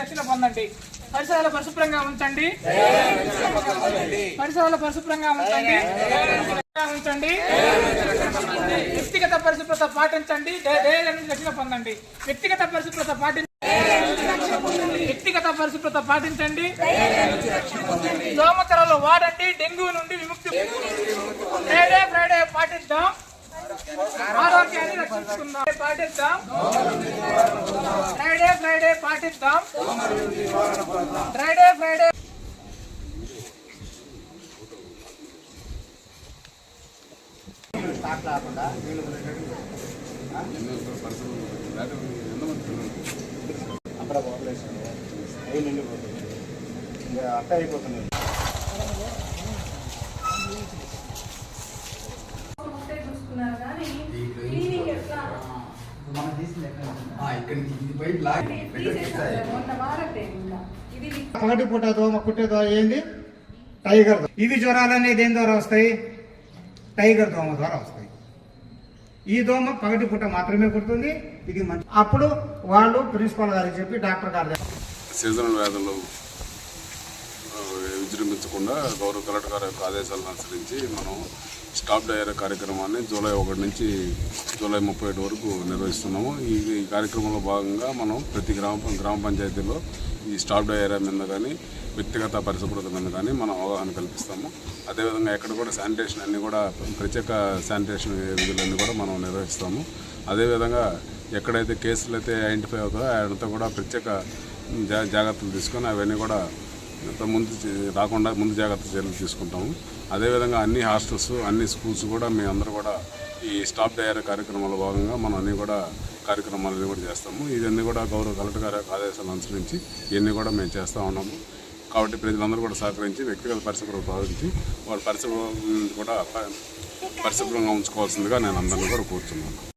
రక్షణ పొందండి. పరిసరాలు పరిశుభ్రంగా ఉంచండి. పరిసరాలు పరిశుభ్రంగా ఉంచండి. ఉంచండి. వ్యక్తిగత పరిశుభ్రత పాటించండి. రక్షణ పొందండి. వ్యక్తిగత పరిశుభ్రత పాటించండి. వ్యక్తిగత పరిశుభ్రత పాటించండి. దోమతెరలు వాడండి. డెంగ్యూ నుండి విముక్తి ఫ్రైడే ఫ్రైడే పాటిద్దాం. ఆరోగ్యాన్ని రక్షించుకుందాం పాటిద్దాం. ఫ్రైడే ఫ్రైడే పాటిద్దాం. ఫ్రైడే ఫ్రైడే అక్కడ పాపులేషన్ అవి నిండిపోతుంది అట్ట అయిపోతుంది పగటి పూట దోమ కుట్టే దోమ ఏంది? టైగర్ దోమ. ఇవి జ్వరాలన్నీ దేని ద్వారా వస్తాయి? టైగర్ దోమ ద్వారా వస్తాయి. ఈ దోమ పగటి పూట మాత్రమే కుడుతుంది ఇది మంచి అప్పుడు వాళ్ళు ప్రిన్సిపాల్ గారికి చెప్పి డాక్టర్ గారి దగ్గర సీజనల్ వ్యాధులు విజృంభించకుండా గౌరవ కలెక్టర్ గారి యొక్క ఆదేశాలను అనుసరించి మనం స్టాప్ డయర్ కార్యక్రమాన్ని జూలై ఒకటి నుంచి జూలై ముప్పై ఒకటి వరకు నిర్వహిస్తున్నాము. ఈ కార్యక్రమంలో భాగంగా మనం ప్రతి గ్రామ గ్రామ పంచాయతీలో ఈ స్టాప్ డయేరియా మీద కానీ వ్యక్తిగత పరిశుభ్రత మీద కానీ మనం అవగాహన కల్పిస్తాము. అదేవిధంగా ఎక్కడ కూడా శానిటేషన్ అన్నీ కూడా ప్రత్యేక శానిటేషన్ విధులన్నీ కూడా మనం నిర్వహిస్తాము. అదేవిధంగా ఎక్కడైతే కేసులు అయితే ఐడెంటిఫై అవుతాయో అదంతా కూడా ప్రత్యేక జా జాగ్రత్తలు తీసుకొని అవన్నీ కూడా ఇంత ముందు రాకుండా ముందు జాగ్రత్త చర్యలు తీసుకుంటాము. అదేవిధంగా అన్ని హాస్టల్స్ అన్ని స్కూల్స్ కూడా మీ అందరూ కూడా ఈ స్టాప్ తయారీ కార్యక్రమంలో భాగంగా మనం అన్ని కూడా కార్యక్రమాలన్నీ కూడా చేస్తాము. ఇవన్నీ కూడా గౌరవ కలెక్టర్ గారి ఆదేశాలు అనుసరించి ఇవన్నీ కూడా మేము చేస్తూ ఉన్నాము. కాబట్టి ప్రజలందరూ కూడా సహకరించి వ్యక్తిగత పరిశుభ్రత పాటించి వాళ్ళ పరిశుభ్రం కూడా పరిశుభ్రంగా ఉంచుకోవాల్సిందిగా నేను అందరినీ కూడా కూర్చున్నాను.